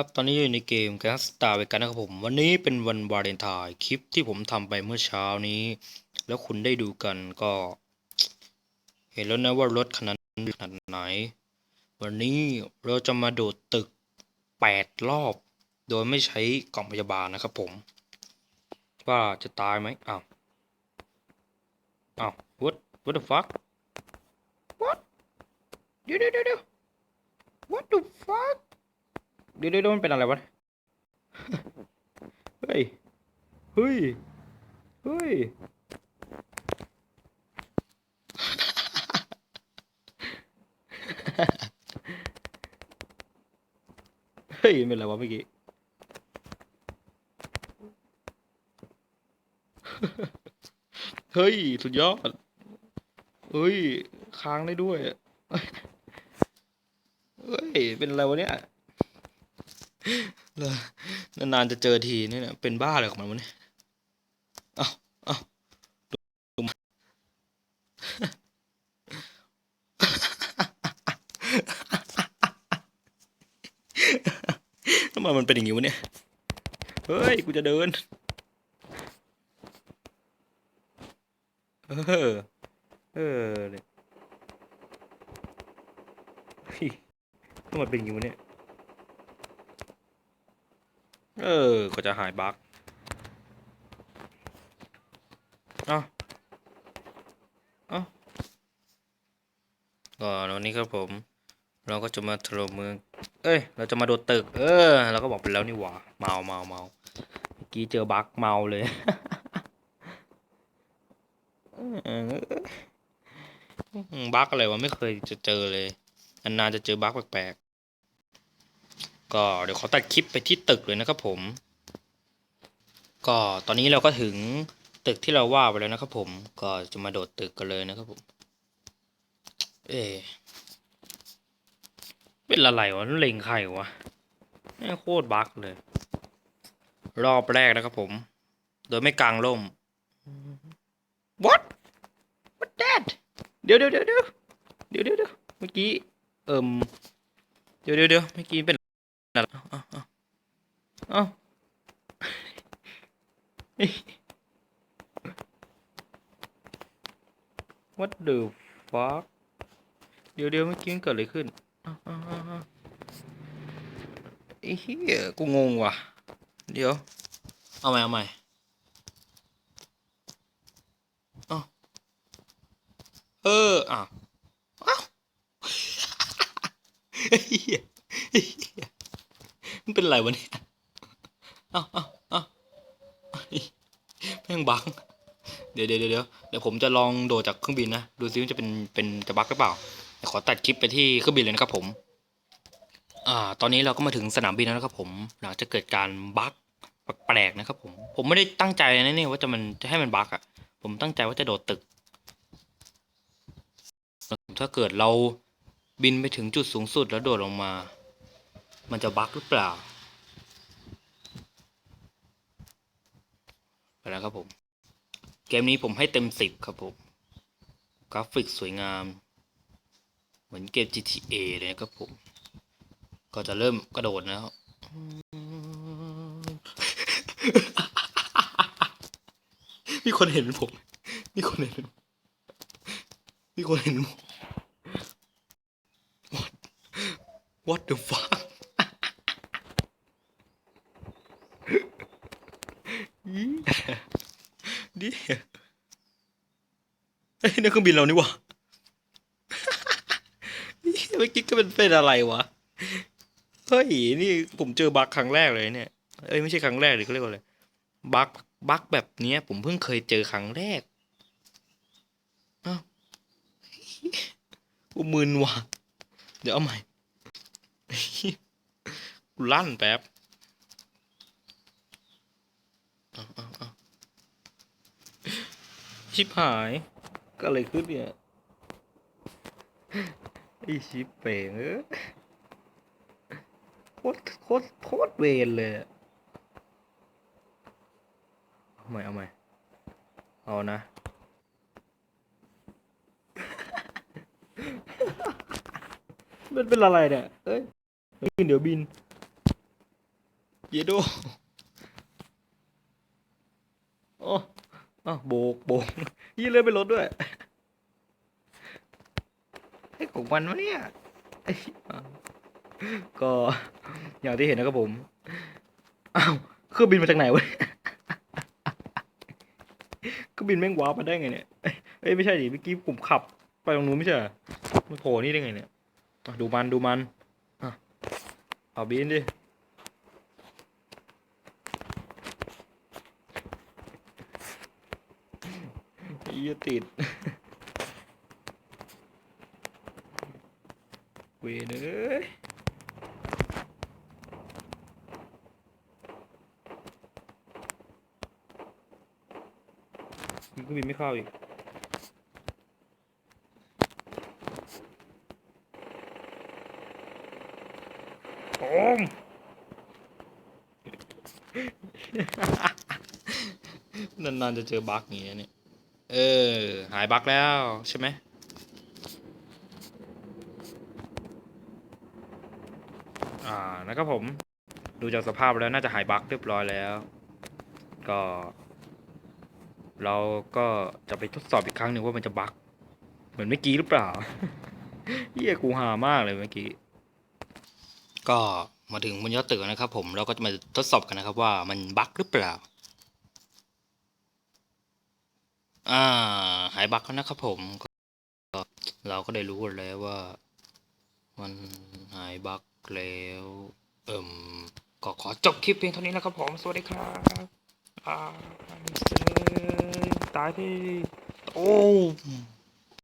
ครับ ตอนนี้อยู่ในเกม g a n g s t a r ไปกันนะครับผม วันนี้เป็นวันวาเลนไทน์คลิปที่ผมทำไปเมื่อเช้านี้ แล้วคุณได้ดูกันก็ เห็นแล้วนะว่ารถขนาดขนาดไหน วันนี้เราจะมาโดดตึกแปดรอบ โดยไม่ใช้กล่องพยาบาลนะครับผม ว่าจะตายไหมอ้าวอ้าว what what the fuck what เดี๋ยวเดี๋ยวเดี๋ยว what the fuck เดี๋ยวเดี๋ยวมันเป็นอะไรวะ เฮ้ย เฮ้ย เฮ้ย เฮ้ยเป็นอะไรวะเมื่อกี้ เฮ้ย สุดยอด เฮ้ย ค้างได้ด้วย เฮ้ย เป็นอะไรวะเนี่ยเลย นานๆจะเจอทีนี่เนี่ยเป็นบ้าอะไรของมันวะเนี่ยเอ้าเอ้าดูมันทำไมมันเป็นอย่างงี้วะเนี่ย เฮ้ย กูจะเดิน เออ เออเลยเฮ้ยทำไมเป็นอย่างงี้วะเนี่ย เออ ก็จะหายบั๊กเอ้าเอ้าก็วันนี้ครับผม เราก็จะมาถล่มเมือง เอ้ย เราจะมาโดดตึก เออ เราก็บอกไปแล้วนี่หว่า เมาเมาเมาเมื่อกี้เจอบั๊กเมาเลยบั๊กอะไรวะ ไม่เคยจะเจอเลยนานๆจะเจอบั๊กแปลก ก็เดี๋ยวขอตัดคลิปไปที่ตึกเลยนะครับผม ก็ตอนนี้เราก็ถึงตึกที่เราว่าไปแล้วนะครับผม ก็จะมาโดดตึกกันเลยนะครับผม เอ๊เป็นอะไรวะเล็งใครวะแม่โคตรบั๊กเลย รอบแรกนะครับผม โดยไม่กางร่ม what what that เดี๋ยวเดี๋ยวเดี๋ยวเดี๋ยวเดี๋ยวเดี๋ยวเมื่อกี้ เอิ่มเดี๋ยวเดี๋ยวเดี๋ยวเมื่อกี้เป็นแหละเอ้าเอ้าเอ้า What the fuck เดี๋ยวเดี๋ยวเมื่อกี้มันเกิดอะไรขึ้นเอ้าเอ้าเอ้าเอ้าไอ้เหี้ยกูงงว่ะ เดี๋ยว เอาใหม่เอาใหม่เอ้าเอออ้าวอ้าวไอ้เหี้ยไอ้เหี้ยมันเป็นไรวะเนี่ยอ้าเอ้าเอ้า แม่งบังเดี๋ยวเดี๋ยวเดี๋ยวเดี๋ยวผมจะลองโดดจากเครื่องบินนะ ดูซิว่าจะเป็นเป็นจะบักหรือเปล่า ขอตัดคลิปไปที่เครื่องบินเลยนะครับผม อ่า ตอนนี้เราก็มาถึงสนามบินแล้วนะครับผม หลังจากเกิดการบักแปลกๆนะครับผม ผมไม่ได้ตั้งใจนะเนี่ยว่าจะมันจะให้มันบักอะ ผมตั้งใจว่าจะโดดตึก ถ้าเกิดเราบินไปถึงจุดสูงสุดแล้วโดดลงมา มันจะบักหรือเปล่า ไป แล้วครับผม เกมนี้ผมให้เต็มสิบครับผม กราฟิกสวยงาม เหมือนเกม GTA เลยนะครับผม ก็จะเริ่มกระโดดแล้วมีคนเห็นผม มีคนเห็น มีคนเห็นผม What What the fuck อี ดิไอ้ยนั่นเครื่องบินเรานี่วะเมื่อกี้ก็เป็นเป็นอะไรวะ เฮ้ย นี่ผมเจอบั๊กครั้งแรกเลยเนี่ย เอ้ยไม่ใช่ครั้งแรกเลยเขาเรียกว่าอะไร บั๊กบั๊กแบบเนี้ย ผมเพิ่งเคยเจอครั้งแรกอ้าวกูมึนว่ะ เดี๋ยวเอาใหม่กูลั่นแป๊บเอาเอาเอา ชิบหาย ก็อะไรขึ้นเนี่ยไอชิปเป่งเออโคตรโคตรโคตรเวรเลยเอาใหม่เอาใหม่เอานะมันเป็นอะไรเนี่ย เอ้ยบินเดี๋ยวบิน เยโด โอ้ อ้าวโบกโบกยี่เลื่อนไปรถด้วยไอ้ของมันวะเนี่ยก็อย่างที่เห็นนะครับผมอ้าวเครื่องบินมาจากไหนวะเครื่องบินแม่งว้าร์ปมาได้ไงเนี่ยเอ้ยไม่ใช่ดิเมื่อกี้ผมขับ ไปตรงนู้นไม่ใช่มันโผล่นี่ได้ไงเนี่ยดูมันดูมันอะเอาบินดิ ไอ้เหี้ ยติด เวเอ้ยมันก็บินไม่เข้าอีกโอมนานๆจะเจอบั๊กอย่างเงี้ยเนี่ย เออ หายบั๊กแล้วใช่ไหมอ่านะครับผม ดูจากสภาพแล้วน่าจะหายบั๊กเรียบร้อยแล้ว ก็ เราก็จะไปทดสอบอีกครั้งหนึ่งว่ามันจะบั๊กเหมือนเมื่อกี้หรือเปล่าเฮียกูหามากเลยเมื่อกี้ ก็มาถึงบนยอดตึกนะครับผมเราก็จะมาทดสอบกันนะครับว่ามันบั๊กหรือเปล่า อ่า หายบั๊กแล้วนะครับผมก็เราก็ได้รู้กันแล้วว่า มันหายบั๊กแล้ว เอิ่มก็ขอจบคลิปเพียงเท่านี้นะครับผม สวัสดีครับอ่าเซตายที่โอ้